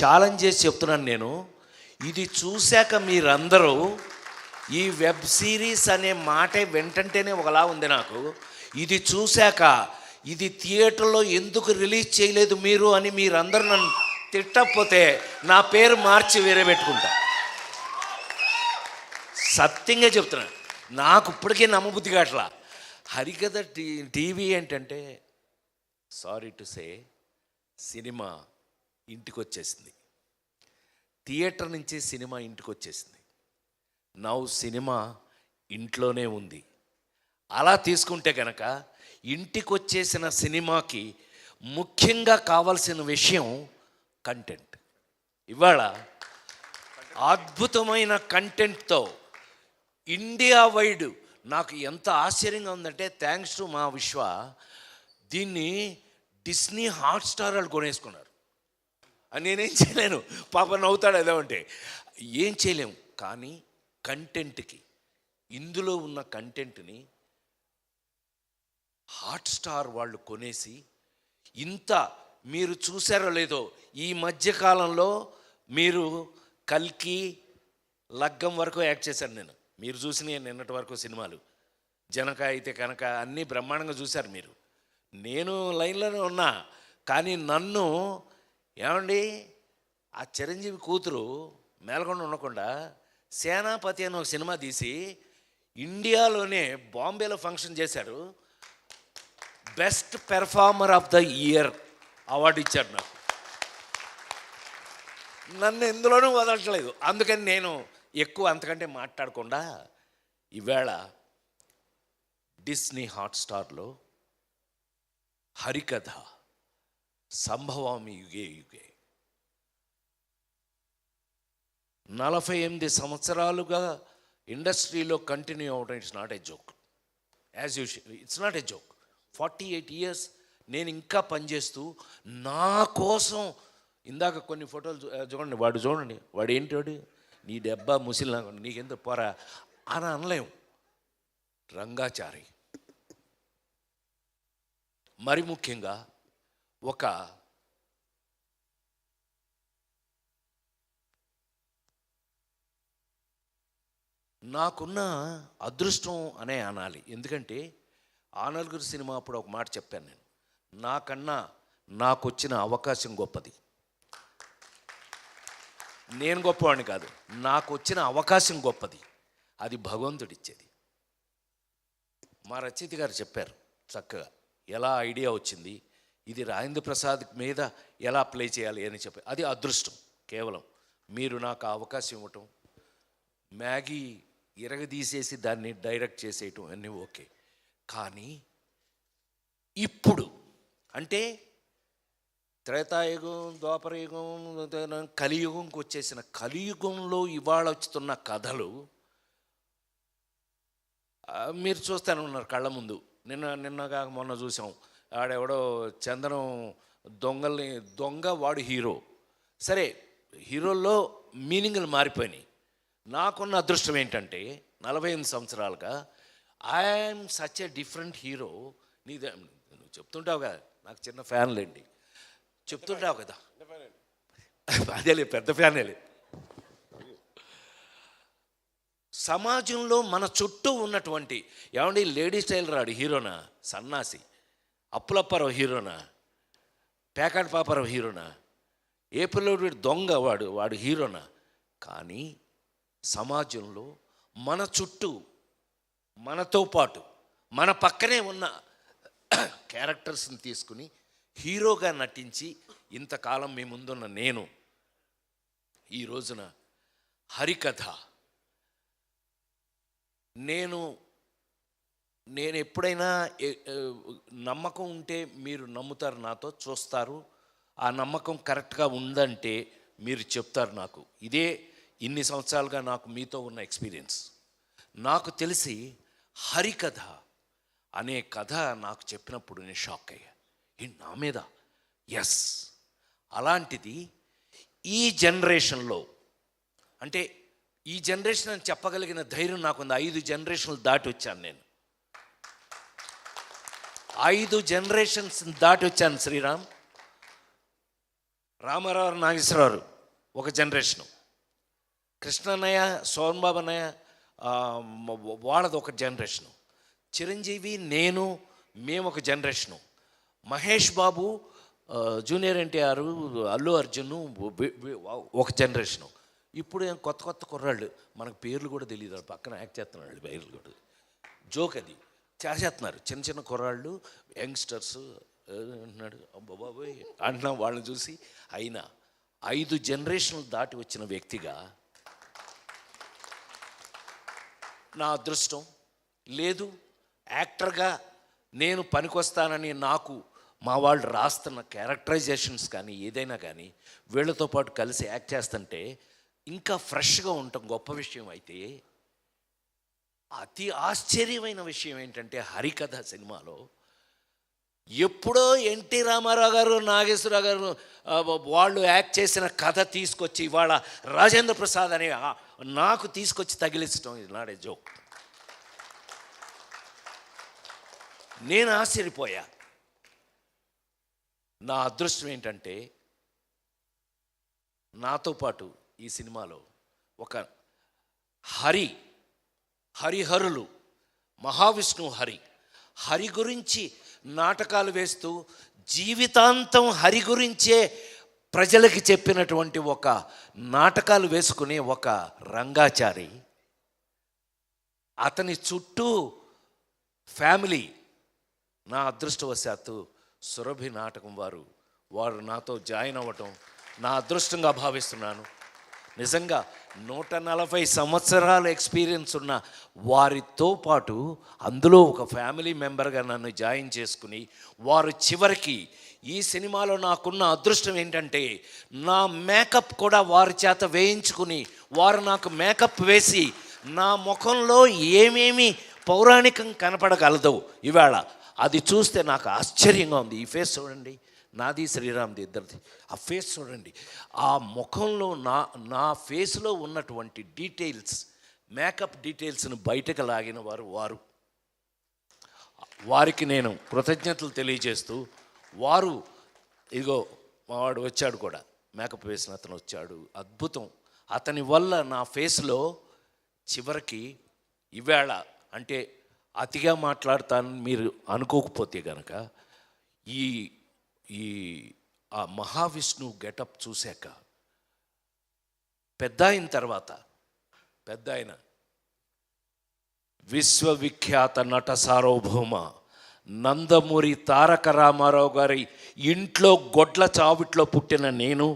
Challenge చేసి చెప్తున్నాను నేను. ఇది చూశాక మీరందరూ ఈ వెబ్ సిరీస్ అనే మాటే వెంటంటేనే ఒకలా ఉంది నాకు. ఇది చూశాక ఇది థియేటర్లో ఎందుకు రిలీజ్ చేయలేదు మీరు అని మీరందరూ నన్ను తిట్టకపోతే నా పేరు మార్చి వేరే పెట్టుకుంటా. సత్యంగా చెప్తున్నాను నాకు ఇప్పటికే నమ్మబుద్ధి కావట్లా. హరికథ టీ టీవీ ఏంటంటే సారీ టు సే సినిమా ఇంటికి వచ్చేసింది థియేటర్ నుంచి సినిమా ఇంటికి వచ్చేసింది నవ్వు సినిమా ఇంట్లోనే ఉంది. అలా తీసుకుంటే కనుక ఇంటికి వచ్చేసిన సినిమాకి ముఖ్యంగా కావాల్సిన విషయం కంటెంట్. ఇవాళ అద్భుతమైన కంటెంట్తో ఇండియా వైడ్ నాకు ఎంత ఆశ్చర్యంగా ఉందంటే థ్యాంక్స్ టు మా విశ్వ దీన్ని డిస్నీ హాట్స్టార్ వాళ్ళు కొనేసుకున్నారు. నేనేం చేయలేను. పాప నవ్వుతాడు ఏదో ఏం చేయలేము కానీ కంటెంట్కి ఇందులో ఉన్న కంటెంట్ని హాట్స్టార్ వాళ్ళు కొనేసి ఇంత మీరు చూసారో లేదో ఈ మధ్యకాలంలో మీరు కల్కి లగ్గం వరకు యాక్ట్ చేశాను నేను. మీరు చూసిన నిన్నటి వరకు సినిమాలు. జనక అయితే కనుక అన్నీ బ్రహ్మాండంగా చూశారు మీరు. నేను లైన్లోనే ఉన్నా. కానీ నన్ను ఏమండి? ఆ చిరంజీవి కూతురు మేలకొండ ఉండకుండా సేనాపతి అని ఒక సినిమా తీసి ఇండియాలోనే బాంబేలో ఫంక్షన్ చేశారు. Best performer of the year award ఇచ్చారు నాకు. నన్ను ఎందులోనూ వదలట్లేదు. అందుకని నేను ఎక్కువ అంతకంటే మాట్లాడకుండా ఈవేళ డిస్నీ హాట్స్టార్లో హరికథ సంభవామి యుగే యుగే. నలభై ఎనిమిది సంవత్సరాలుగా ఇండస్ట్రీలో కంటిన్యూ అవడం it's not a joke. As you it's not a joke forty eight years నేను ఇంకా పనిచేస్తూ నా కోసం ఇందాక కొన్ని ఫోటోలు చూడండి వాడు చూడండి వాడు ఏంటి వాడు? నీ దెబ్బ ముసిలి నాకు నీకెంత పోరా అని అనలేం. రంగాచారి. మరి ముఖ్యంగా ఒక నాకున్న అదృష్టం అనే అనాలి. ఎందుకంటే ఆ సినిమా అప్పుడు ఒక మాట చెప్పాను నేను. నాకన్నా నాకు వచ్చిన అవకాశం గొప్పది. నేను గొప్పవాడిని కాదు. నాకు వచ్చిన అవకాశం గొప్పది. అది భగవంతుడిచ్చేది. మా రచయిత గారు చెప్పారు చక్కగా. ఎలా ఐడియా వచ్చింది? ఇది రాజేంద్ర ప్రసాద్ మీద ఎలా ప్లే చేయాలి అని చెప్పి. అది అదృష్టం కేవలం. మీరు నాకు అవకాశం ఇవ్వటం మ్యాగీ ఇరగదీసేసి దాన్ని డైరెక్ట్ చేసేయటం అన్నీ ఓకే. కానీ ఇప్పుడు అంటే త్రేతాయుగం ద్వాపరయుగం కలియుగంకి వచ్చేసిన కలియుగంలో ఇవాళ వచ్చుతున్న కథలు మీరు చూస్తూనే ఉన్నారు కళ్ళ ముందు. నిన్న నిన్నగా మొన్న చూసాం. ఆడెవడో చందనం దొంగల్ని దొంగ వాడు హీరో. సరే హీరోల్లో మీనింగ్లు మారిపోయినాయి. నాకున్న అదృష్టం ఏంటంటే నలభై ఎనిమిది సంవత్సరాలుగా I'm such a different hero నీ నువ్వు చెప్తుంటావు కదా నాకు చిన్న ఫ్యాన్లేండి చెప్తుంటావు కదా. అదేలే పెద్ద ఫ్యానేలే సమాజంలో మన చుట్టూ ఉన్నటువంటి ఏమండి లేడీ స్టైల్ రాడు హీరోనా? సన్నాసి. అప్పులప్పారావు హీరోనా? పేకాటి పాపారావు హీరోనా? ఏప్రిల్లో వీడు దొంగ వాడు వాడు హీరోనా? కానీ సమాజంలో మన చుట్టూ మనతో పాటు మన పక్కనే ఉన్న క్యారెక్టర్స్ని తీసుకుని హీరోగా నటించి ఇంతకాలం మీ ముందున్న నేను ఈ రోజున హరికథ. నేను నేను ఎప్పుడైనా నమ్మకం ఉంటే మీరు నమ్ముతారు నాతో చూస్తారు. ఆ నమ్మకం కరెక్ట్గా ఉందంటే మీరు చెప్తారు నాకు. ఇదే ఇన్ని సంవత్సరాలుగా నాకు మీతో ఉన్న ఎక్స్పీరియన్స్. నాకు తెలిసి హరికథ అనే కథ నాకు చెప్పినప్పుడు నేను షాక్ అయ్యా ఈ నా మీద? ఎస్. అలాంటిది ఈ జనరేషన్లో అంటే ఈ జనరేషన్ అని చెప్పగలిగిన ధైర్యం నాకుంది. ఐదు జనరేషన్లు దాటి వచ్చాను నేను. ఐదు జనరేషన్స్ దాటి వచ్చాను శ్రీరామ్. రామారావు నాగేశ్వరరావు ఒక జనరేషను కృష్ణన్నయ్య సోహన్ అన్నయ్య వాళ్ళది ఒక జనరేషను చిరంజీవి నేను మేము ఒక జనరేషను మహేష్ బాబు జూనియర్ ఎన్టీఆర్ అల్లు అర్జున్ ఒక జనరేషను ఇప్పుడు కొత్త కొత్త కుర్రాళ్ళు. మనకు పేర్లు కూడా తెలియదు పక్కన యాక్ట్ చేస్తున్నాడు పేర్లు కూడా. జోక్ అది. చేసేస్తున్నారు. చిన్న చిన్న కుర్రాళ్ళు యంగ్స్టర్స్ అంటున్నాడు అబ్బా అంటున్నాం వాళ్ళని చూసి. అయినా ఐదు జనరేషన్లు దాటి వచ్చిన వ్యక్తిగా నా అదృష్టం లేదు. యాక్టర్గా నేను పనికొస్తానని నాకు మా వాళ్ళు రాస్తున్న క్యారెక్టరైజేషన్స్ కానీ ఏదైనా కానీ వీళ్ళతో పాటు కలిసి యాక్ట్ చేస్తుంటే ఇంకా ఫ్రెష్గా ఉండటం గొప్ప విషయం అయితే అతి ఆశ్చర్యమైన విషయం ఏంటంటే హరికథ సినిమాలో ఎప్పుడో ఎన్టీ రామారావు గారు నాగేశ్వరరావు గారు వాళ్ళు యాక్ట్ చేసిన కథ తీసుకొచ్చి ఇవాళ రాజేంద్ర ప్రసాద్ అనే నాకు తీసుకొచ్చి తగిలించడం ఇది నాడే జోక్ నేను ఆశ్చర్యపోయా. నా అదృష్టం ఏంటంటే నాతో పాటు ఈ సినిమాలో ఒక హరి హరిహరులు మహావిష్ణువు హరి. హరి గురించి నాటకాలు వేస్తూ జీవితాంతం హరి గురించే ప్రజలకి చెప్పినటువంటి ఒక నాటకాలు వేసుకునే ఒక రంగాచారి. అతని చుట్టూ ఫ్యామిలీ నా అదృష్టవశాత్తు సురభి నాటకం వారు వారు నాతో జాయిన్ అవ్వటం నా అదృష్టంగా భావిస్తున్నాను. నిజంగా నూట నలభై సంవత్సరాల ఎక్స్పీరియన్స్ ఉన్న వారితో పాటు అందులో ఒక ఫ్యామిలీ మెంబర్గా నన్ను జాయిన్ చేసుకుని వారు చివరికి ఈ సినిమాలో నాకున్న అదృష్టం ఏంటంటే నా మేకప్ కూడా వారి చేత వేయించుకుని వారు నాకు మేకప్ వేసి నా ముఖంలో ఏమేమి పౌరాణికం కనపడగలదు ఇవాళ అది చూస్తే నాకు ఆశ్చర్యంగా ఉంది. ఈ ఫేస్ చూడండి. నాది శ్రీరామ్ది ఇద్దరిది. ఆ ఫేస్ చూడండి. ఆ ముఖంలో నా నా ఫేస్లో ఉన్నటువంటి డీటెయిల్స్ మేకప్ డీటెయిల్స్ను బయటకు లాగిన వారు వారు. వారికి నేను కృతజ్ఞతలు తెలియజేస్తూ వారు ఇదిగో మావాడు వచ్చాడు కూడా. మేకప్ వేసిన అతను వచ్చాడు. అద్భుతం. అతని వల్ల నా ఫేస్లో చివరికి ఇవాళ అంటే అతిగా మాట్లాడతానని మీరు అనుకోకపోతే కనుక ఈ ఈ ఆ మహావిష్ణువు గెటప్ చూశాక పెద్ద అయిన తర్వాత పెద్ద ఆయన విశ్వవిఖ్యాత నట సార్వభౌమ నందమూరి తారక రామారావు గారి ఇంట్లో గొడ్ల చావిట్లో పుట్టిన నేను